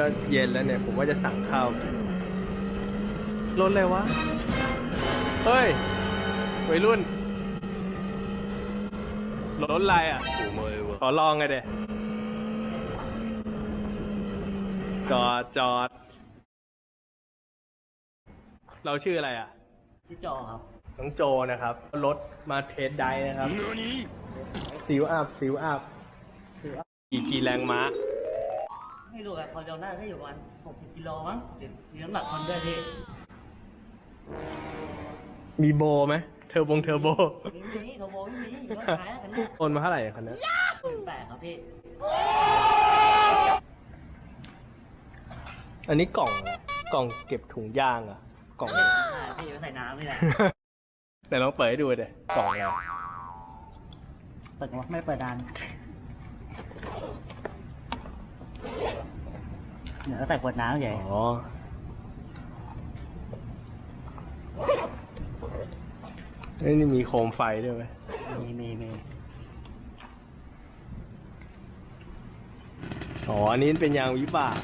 ก็เย็นแล้วเนี่ย ผมว่าจะสั่งข้าวกินรถอะไรวะ เฮ้ยวัยรุ่นรถอะไรอะ ขอลองไงเด้จอดจอด เราชื่ออะไรอะที่จอครับ น้องโจนะครับ รถมาเทสไดฟ์นะครับ ซิวอัพซิวอัพกี่กี่แรงม้า ไม่รู้อะพอจำได้ก็อยู่ประมาณหกสิบกิโลมั้งเดี๋ยวมีน้ำหนักคนด้วยพี่มีโบไหมเทอร์บงเทอร์โบมีมีโทรโบไม่มีรถขายแล้วกันเนี่ยโอนมาเท่าไหร่คันนี้หนึ่งแปดครับพี่อันนี้กล่องอะไรกล่องเก็บถุงยางเหรอะกล่องไม่ใช่พี่ไว้ใส่น้ำนี่แหละไหนลองเปิดให้ดูเลยกล่องอะไรเปิดวะไม่เปิดดาน เดี๋ยวใส่ขวดน้ำใหญ่อ๋อเอ้ยนี่มีโคมไฟด้วยไหมมีมีมีอ๋อ อันนี้เป็นยางวิบาก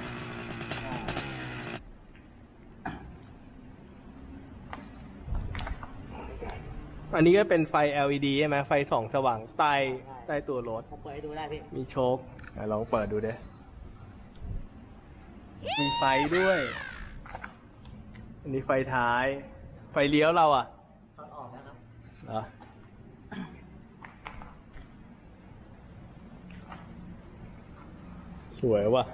อันนี้ก็เป็นไฟ LED ใช่ไหมไฟส่องสว่างใต้ใต้ตัวรถผมเปิดให้ดูได้พี่ มีโชคอะลองเปิดดูเด้ มีไฟด้วย อันนี้ไฟท้าย ไฟเลี้ยวเราอะตอนออกนะครับเหรอสวยว่ะ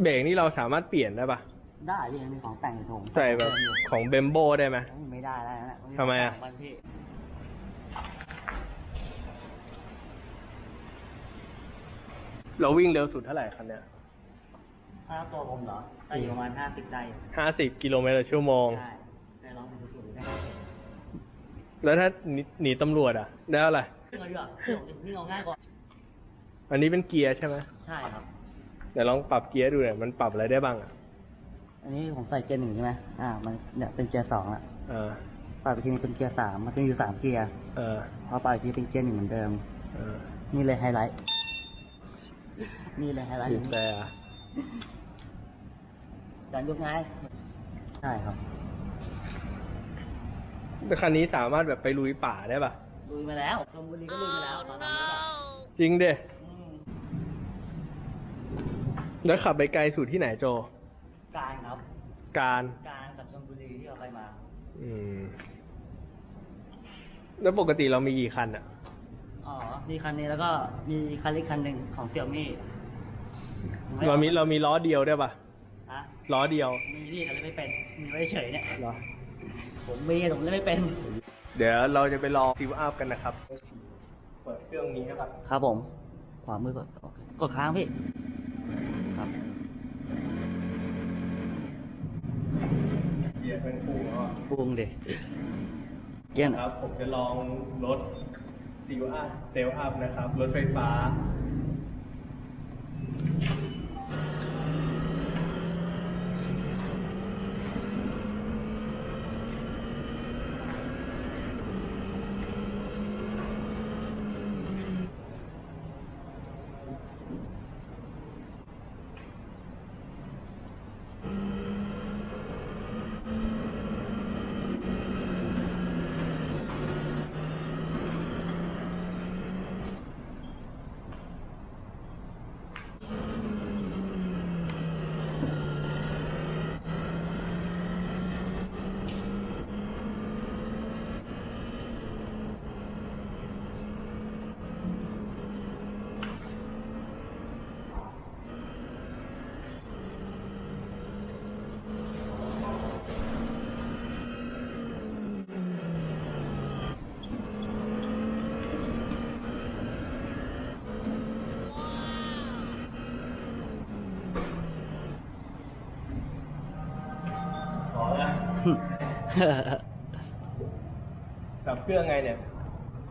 เบรกนี่เราสามารถเปลี่ยนได้ปะได้พี่ยังมีของแต่งอยู่ถุงใส่แบบของเบมโบได้ไหมไม่ได้แล้วนะทำไมอะวันพี่ เราวิ่งเร็วสุดเท่าไหร่คันเนี้ยถ้าตัวผมเหรอได้อยู่ประมาณห้าสิบได้อยู่ห้าสิบกิโลเมตรต่อชั่วโมง ใช่ได้ลองดูดูได้แล้วถ้าหนีหนีตำรวจอะ ได้เท่าไหร่วิ่งเอาดีกว่าวิ่งวิ่งเอาง่ายกว่า อันนี้เป็นเกียร์ใช่ไหมใช่ครับ เดี๋ยวลองปรับเกียร์ดูหน่อยมันปรับอะไรได้บ้างอะอันนี้ผมใส่เกียร์หนึ่งใช่ไหมอ่า มันเนี่ยเป็นเกียร์สองละอ่าปรับอีกทีนึงเป็นเกียร์สามมันจะมีอยู่สามเกียร์เออพอปรับอีกทีเป็นเกียร์หนึ่งเหมือนเดิม เออ นี่เลยไฮไลท์ นี่เลยไฮไลท์บีบแต่อะการยกง่ายใช่ครับแล้วคันนี้สามารถแบบไปลุยป่าได้ป่ะ ลุยมาแล้วชลบุรีก็ลุยมาแล้วตอนนั้นก็จริงเด้อืมแล้วขับไปไกลสุดที่ไหนโจ การครับ การ การกับชลบุรีที่เราไปมา อืม แล้วปกติเรามีกี่คันอะ อ๋อ มีคันนี้แล้วก็มีคันเล็กคันหนึ่งของเสี่ยมี่เรามีเรามีล้อเดียวได้ป่ะฮะล้อเดียว มีที่แต่เล่นไม่เป็น มีไว้เฉยเนี่ย เหรอ ผมมีแต่ผมเล่นไม่เป็น เดี๋ยวเราจะไปลองซิวอัพกันนะครับ เปิดเครื่องนี้ครับ ครับผม ขวามือกดกดค้างพี่ ครับเกียร์เป็นคู่แล้วอะปรุงดิเยี่ยมครับ ผมจะลองรถ ซิลอัพเซลอัพนะครับ รถไฟฟ้า ขอละ ดับเครื่องไงเนี่ย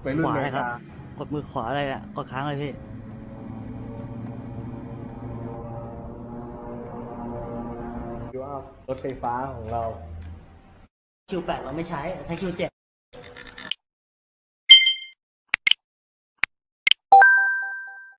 ไปรุ่นขวาไหนเลยครับ กดมือขวาอะไรอะกดค้างเลยพี่ซิวอัพรถไฟฟ้าของเราคิวแปดเราไม่ใช้ใช้คิวเจ็ด